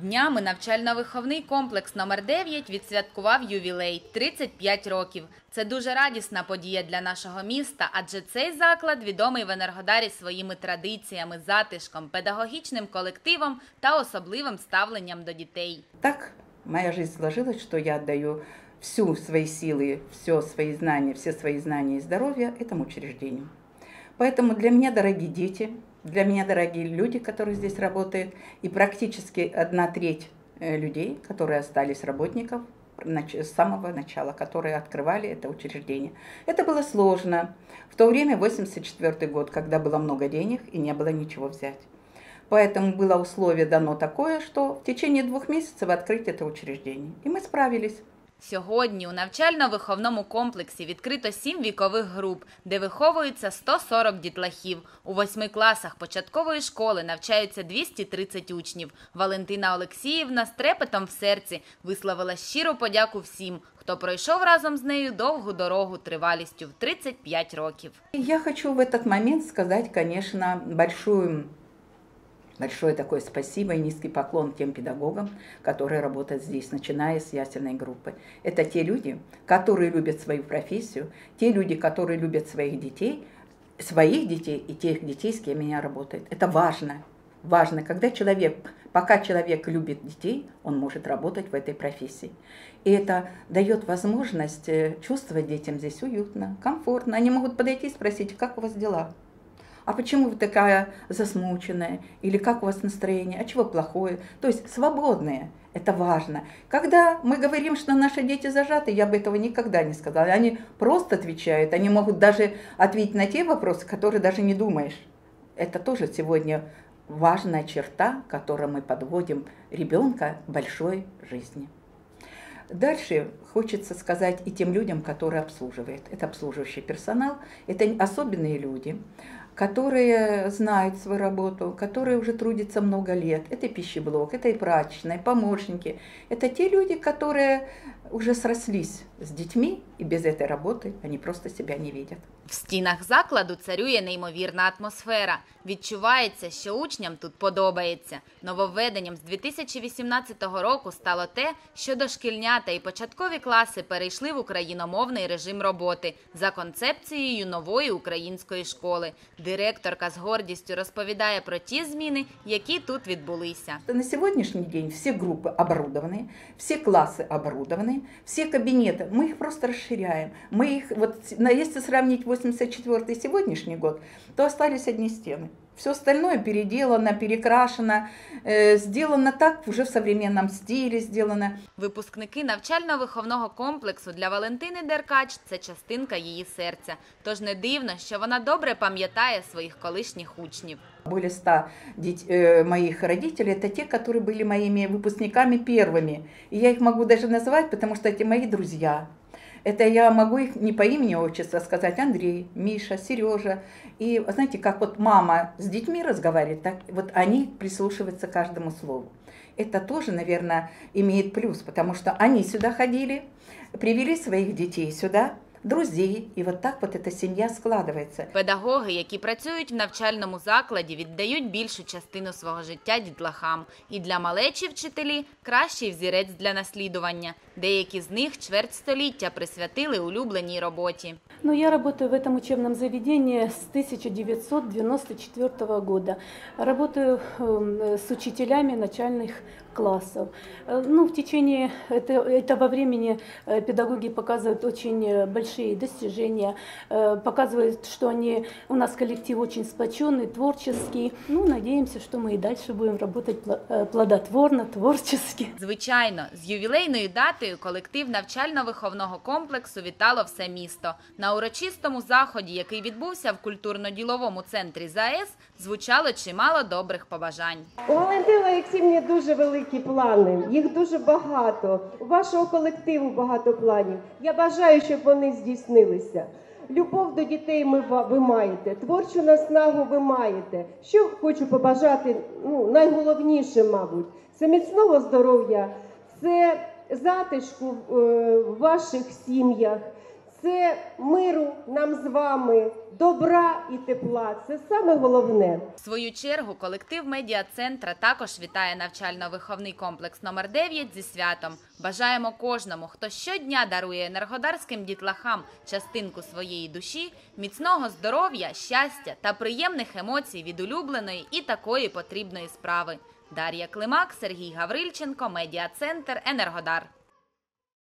Днями навчально-виховний комплекс номер 9 відсвяткував ювілей 35 років. Це дуже радісна подія для нашого міста, адже цей заклад відомий в Енергодарі своїми традиціями, затишком, педагогічним колективом та особливим ставленням до дітей. Так моя жизнь сложилась, что я отдаю всю свои силы, все свои знания, все свои знания и здоровье этому учреждению. Поэтому для меня дорогие дети, для меня дорогие люди, которые здесь работают, и практически одна треть э, людей, которые остались работников с самого начала, которые открывали это учреждение. Это было сложно. В то время, 84 год, когда было много денег и не было ничего взять. Поэтому было условие дано такое, что в течение двух месяцев открыть это учреждение. И мы справились. Сьогодні у навчально-виховному комплексі відкрито сім вікових груп, де виховується 140 дітлахів. У восьми класах початкової школи навчаються 230 учнів. Валентина Олексіївна з трепетом в серці висловила щиру подяку всім, хто пройшов разом з нею довгу дорогу тривалістю в 35 років. Я хочу в этот момент сказать, конечно, большую, большое такое спасибо и низкий поклон тем педагогам, которые работают здесь, начиная с ясельной группы. Это те люди, которые любят свою профессию, те люди, которые любят своих детей, своих детей и тех детей, с кем они работают. Это важно. Важно, когда человек, пока человек любит детей, он может работать в этой профессии. И это дает возможность э, чувствовать детям здесь уютно, комфортно. Они могут подойти и спросить, как у вас дела? А почему вы такая засмученная? Или как у вас настроение? А чего плохое? То есть свободные. Это важно. Когда мы говорим, что наши дети зажаты, я бы этого никогда не сказала. Они просто отвечают. Они могут даже ответить на те вопросы, которые даже не думаешь. Это тоже сегодня важная черта, которой мы подводим ребенка большой жизни. Дальше хочется сказать и тем людям, которые обслуживают. Это обслуживающий персонал, это особенные люди, которые знают свою работу, которые уже трудятся много лет. Это и пищеблок, это и прачечная, помощники. Это те люди, которые уже срослись с детьми, и без этой работы они просто себя не видят. В стінах закладу царює неймовірна атмосфера. Відчувається, що учням тут подобається. Нововведенням з 2018 року стало те, що дошкільнята і початкові класи перейшли в україномовний режим роботи за концепцією нової української школи. Директорка з гордістю розповідає про ті зміни, які тут відбулися. На сегодняшний день все группы оборудованы, все классы оборудованы, все кабинеты, мы их просто расширяем. Мы их, вот на- если сравнить 84 и сегодняшний год, то остались одни стены. Все остальное переделано, перекрашено, э, сделано так уже в современном стиле сделано. Випускники навчально-виховного комплексу для Валентини Деркач це частинка її серця. Тож не дивно, що вона добре пам'ятає своїх колишніх учнів. Более ста дет- э, моих родителей это те, которые были моими выпускниками первыми. И я их могу даже называть, потому что это мои друзья. Это я могу их не по имени отчества сказать Андрей, Миша, Сережа. И знаете, как вот мама с детьми разговаривает, так вот они прислушиваются каждому слову. Это тоже, наверное, имеет плюс, потому что они сюда ходили, привели своих детей сюда, друзей, и вот так вот эта семья складывается. Педагоги, які працюють в навчальному закладі, віддають більшу частину свого життя дітлахам. І для малечі вчителі кращий взірець для наслідування. Деякі з них чверть століття присвятили улюбленій роботі. Ну, я работаю в этом учебном заведении с 1994 года. Работаю эм, с учителями начальных классов. Э, Ну, в течение это- этого времени э, педагоги показывают очень э, большие достижения, э, показывают, что они, у нас коллектив очень сплоченный, творческий. Ну, надеемся, что мы и дальше будем работать пла- э, плодотворно, творчески. Звичайно, з ювілейною датою колектив навчально-виховного комплексу вітало все місто. На урочистому заході, який відбувся в культурно-діловому центрі ЗАЕС, звучало чимало добрих побажань. У Валентини Олексіївні дуже великі плани, їх дуже багато. У вашого колективу багато планів. Я бажаю, щоб вони здійснилися. Любов до дітей ми ви маєте, творчу наснагу ви маєте. Що хочу побажати, ну найголовніше, мабуть, це міцного здоров'я, це затишку е, в ваших сім'ях, це миру нам з вами, добра і тепла. Це саме головне. В свою чергу колектив медіа-центра також вітає навчально-виховний комплекс номер 9 зі святом. Бажаємо кожному, хто щодня дарує енергодарським дітлахам частинку своєї душі, міцного здоров'я, щастя та приємних емоцій від улюбленої і такої потрібної справи. Дар'я Климак, Сергій Гаврильченко, медіа-центр Енергодар.